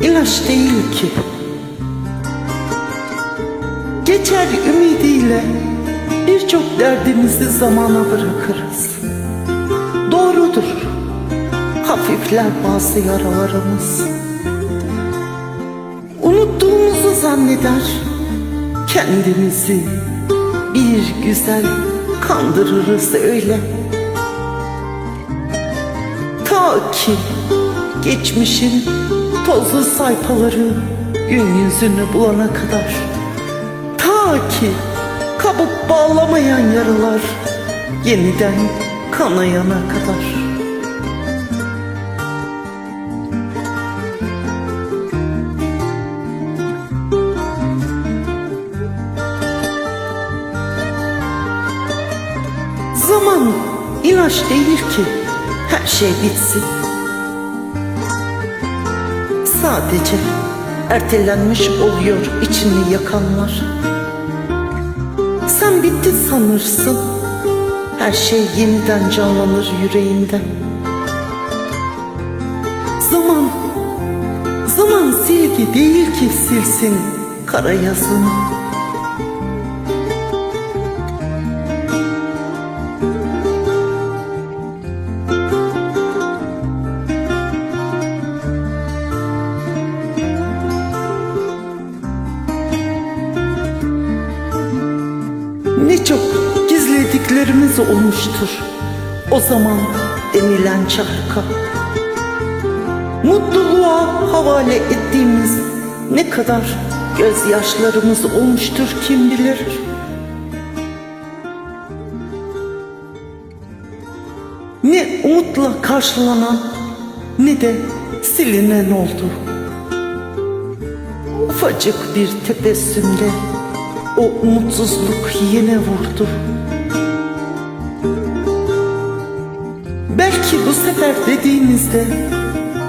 ilaç değil ki. Geçer ümidiyle birçok derdimizi zamana bırakırız. Doğrudur, hafifler bazı yaralarımız. Unuttuğumuzu zanneder, kendimizi bir güzel kandırırız öyle. Ta ki geçmişin tozlu sayfaları gün yüzünü bulana kadar. Ta ki kabuk bağlamayan yaralar yeniden kanayana kadar. Zaman ilaç değil ki her şey bitsin. Sadece ertelenmiş oluyor içini yakanlar. Sen bitti sanırsın. Her şey yeniden canlanır yüreğinde. Zaman, zaman silgi değil ki silsin kara yazını. Ne çok gizlediklerimiz olmuştur o zaman denilen çarka. Mutluluğa havale ettiğimiz ne kadar gözyaşlarımız olmuştur kim bilir. Ne umutla karşılanan ne de silinen oldu. Ufacık bir tebessümle o umutsuzluk yine vurdu. Belki bu sefer dediğinizde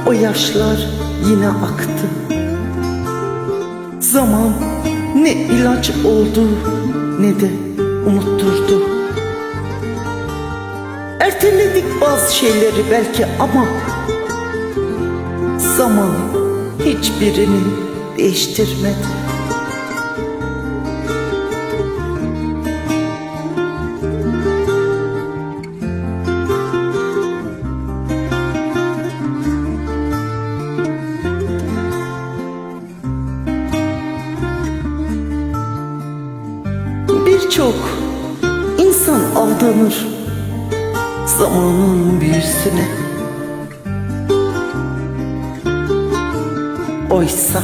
o yaşlar yine aktı. Zaman ne ilaç oldu ne de unutturdu. Erteledik bazı şeyleri belki ama zaman hiçbirini değiştirmedi. Birçok insan aldanır zamanın büyüsüne. Oysa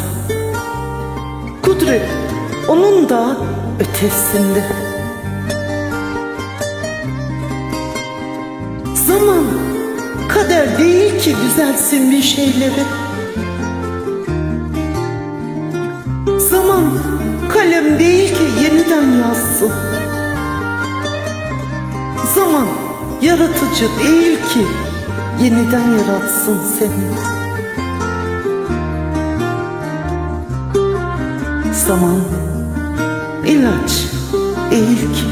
kudret onun da ötesinde. Zaman kader değil ki güzelsin bir şeyleri. Zaman kalem değil yeniden yazsın. Zaman yaratıcı değil ki yeniden yaratsın seni. Zaman ilaç değil ki.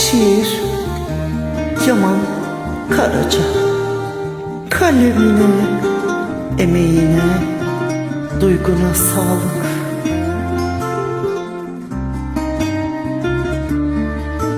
Şiir Yaman Karaca. Kalemine, emeğine, duyguna sağlık